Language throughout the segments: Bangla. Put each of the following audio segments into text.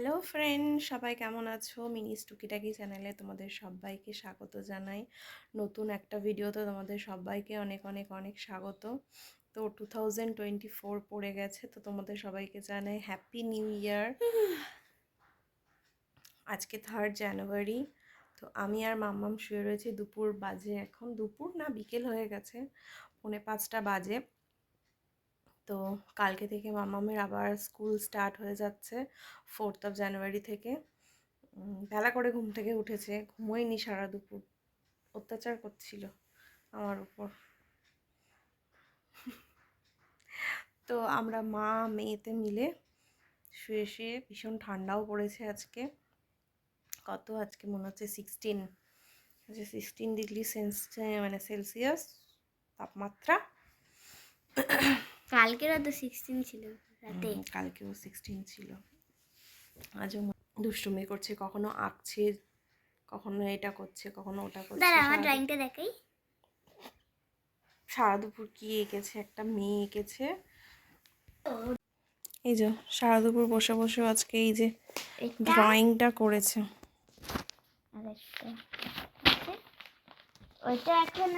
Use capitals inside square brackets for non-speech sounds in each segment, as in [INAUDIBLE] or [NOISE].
হ্যালো ফ্রেন্ড, সবাই কেমন আছো? মিনিস টুকিটাকি চ্যানেলে তোমাদের সবাইকে স্বাগত জানাই। নতুন একটা ভিডিওতে তোমাদের সবাইকে অনেক অনেক অনেক স্বাগত। তো টু থাউজেন্ড টোয়েন্টি ফোর পড়ে গেছে, তো তোমাদের সবাইকে জানাই হ্যাপি নিউ ইয়ার। আজকে থার্ড জানুয়ারি, তো আমি আর মাম্মাম শুয়ে রয়েছি দুপুর বাজে এখন। দুপুর না, বিকেল হয়ে গেছে, পৌনে পাঁচটা বাজে। তো কালকে থেকে মামামের আবার স্কুল স্টার্ট হয়ে যাচ্ছে ফোর্থ অফ জানুয়ারি থেকে। বেলা করে ঘুম থেকে উঠেছে, ঘুমোয়নি সারা দুপুর। অত্যাচার করছিল আমার উপর। তো আমরা মা, মেয়েতে মিলে শুয়ে শুয়ে ভীষণ ঠান্ডাও পড়েছে আজকে। কত আজকে মনে হচ্ছে সিক্সটিন যে সিক্সটিন ডিগ্রি সেন্স মানে সেলসিয়াস তাপমাত্রা। কালকেরও তো সিক্সটিন ছিল রাতে। কালকেও সিক্সটিন ছিল। আজও দুষ্টুমি করছে কখনো আঁকছে কখনো এটা করছে কখনো ওটা করছে। দাঁড়া আমার ড্রয়িংটা দেখাই। সারা দুপুর কি এঁকেছে একটা মেয়ে এঁকেছে। এই যে সারা দুপুর বসে বসে আজকে এই যে ড্রয়িংটা করেছে। ওইটা এখন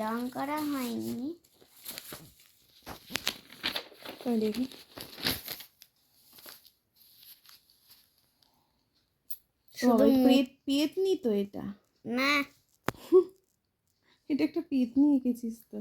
রং করা হয়নি। ওই দেখি পেতনি তো এটা. না [LAUGHS] এটা একটা পেতনি এঁকেছিস তো